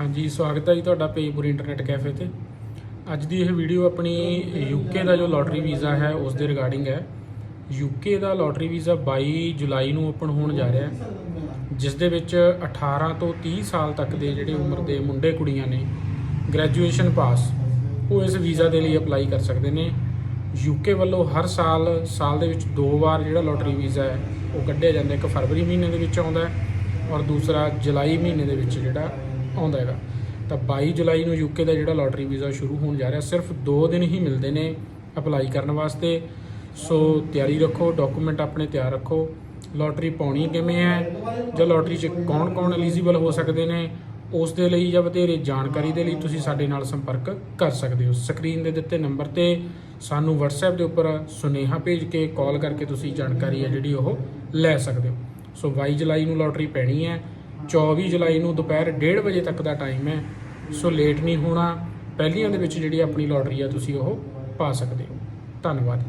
ਹਾਂਜੀ, ਸਵਾਗਤ ਹੈ ਜੀ ਤੁਹਾਡਾ ਪੇਜਪੁਰ ਇੰਟਰਨੈਟ ਕੈਫੇ ਤੇ। ਅੱਜ ਦੀ ਇਹ ਵੀਡੀਓ ਆਪਣੀ ਯੂਕੇ ਦਾ ਜੋ ਲੋਟਰੀ ਵੀਜ਼ਾ ਹੈ, ਉਸ ਦੇ ਰਿਗਾਰਡਿੰਗ ਹੈ। ਯੂਕੇ ਦਾ ਲੋਟਰੀ ਵੀਜ਼ਾ 22 ਜੁਲਾਈ ਨੂੰ ਓਪਨ ਹੋਣ ਜਾ ਰਿਹਾ ਹੈ, ਜਿਸ ਦੇ ਵਿੱਚ 18 ਤੋਂ 30 ਸਾਲ ਤੱਕ ਦੇ ਜਿਹੜੇ ਉਮਰ ਦੇ ਮੁੰਡੇ ਕੁੜੀਆਂ ਨੇ ਗ੍ਰੈਜੂਏਸ਼ਨ ਪਾਸ ਉਹ ਇਸ ਵੀਜ਼ਾ ਦੇ ਲਈ ਅਪਲਾਈ ਕਰ ਸਕਦੇ ਨੇ। ਯੂਕੇ ਵੱਲੋਂ ਹਰ ਸਾਲ ਸਾਲ ਦੇ ਵਿੱਚ ਦੋ ਵਾਰ ਜਿਹੜਾ ਲੋਟਰੀ ਵੀਜ਼ਾ ਹੈ, ਉਹ ਕੱਢਿਆ ਜਾਂਦਾ ਇੱਕ ਫਰਵਰੀ ਮਹੀਨੇ ਦੇ ਵਿੱਚ ਆਉਂਦਾ ਹੈ ਔਰ ਦੂਸਰਾ ਜੁਲਾਈ ਮਹੀਨੇ ਦੇ ਵਿੱਚ ਜਿਹੜਾ ਆਉਂਦਾ ਹੈਗਾ। ਤਾਂ 22 ਜੁਲਾਈ ਨੂੰ ਯੂਕੇ ਦਾ ਜਿਹੜਾ ਲੋਟਰੀ ਵੀਜ਼ਾ ਸ਼ੁਰੂ ਹੋਣ ਜਾ ਰਿਹਾ, ਸਿਰਫ 2 ਦਿਨ ਹੀ ਮਿਲਦੇ ਨੇ ਅਪਲਾਈ ਕਰਨ ਵਾਸਤੇ। ਸੋ ਤਿਆਰੀ ਰੱਖੋ ਡਾਕੂਮੈਂਟ ਆਪਣੇ ਤਿਆਰ ਰੱਖੋ। ਲੋਟਰੀ ਪਾਉਣੀ ਕਿਵੇਂ ਹੈ? ਜਾਂ ਲੋਟਰੀ 'ਚ ਕੌਣ-ਕੌਣ ਐਲੀਜੀਬਲ ਹੋ ਸਕਦੇ ਨੇ? ਉਸ ਦੇ ਲਈ ਜਾਂ ਵਧੇਰੇ ਜਾਣਕਾਰੀ ਦੇ ਲਈ ਤੁਸੀਂ ਸਾਡੇ ਨਾਲ ਸੰਪਰਕ ਕਰ ਸਕਦੇ ਹੋ। ਸਕਰੀਨ ਦੇ ਦਿੱਤੇ ਨੰਬਰ ਤੇ ਸਾਨੂੰ WhatsApp ਦੇ ਉੱਪਰ ਸੁਨੇਹਾ ਭੇਜ ਕੇ ਕਾਲ ਕਰਕੇ ਤੁਸੀਂ ਜਾਣਕਾਰੀ ਹੈ ਜਿਹੜੀ ਉਹ ਲੈ ਸਕਦੇ ਹੋ। ਸੋ 22 ਜੁਲਾਈ ਨੂੰ ਲੋਟਰੀ ਪੈਣੀ ਹੈ। 24 ਜੁਲਾਈ ਨੂੰ ਦੁਪਹਿਰ 1:30 ਵਜੇ ਤੱਕ ਦਾ ਟਾਈਮ ਹੈ, ਸੋ ਲੇਟ ਨਹੀਂ ਹੋਣਾ। ਪਹਿਲੀਆਂ ਦੇ ਵਿੱਚ ਜਿਹੜੀ ਆਪਣੀ ਲੋਟਰੀ ਆ, ਤੁਸੀਂ ਉਹ ਪਾ ਸਕਦੇ ਹੋ। ਧੰਨਵਾਦ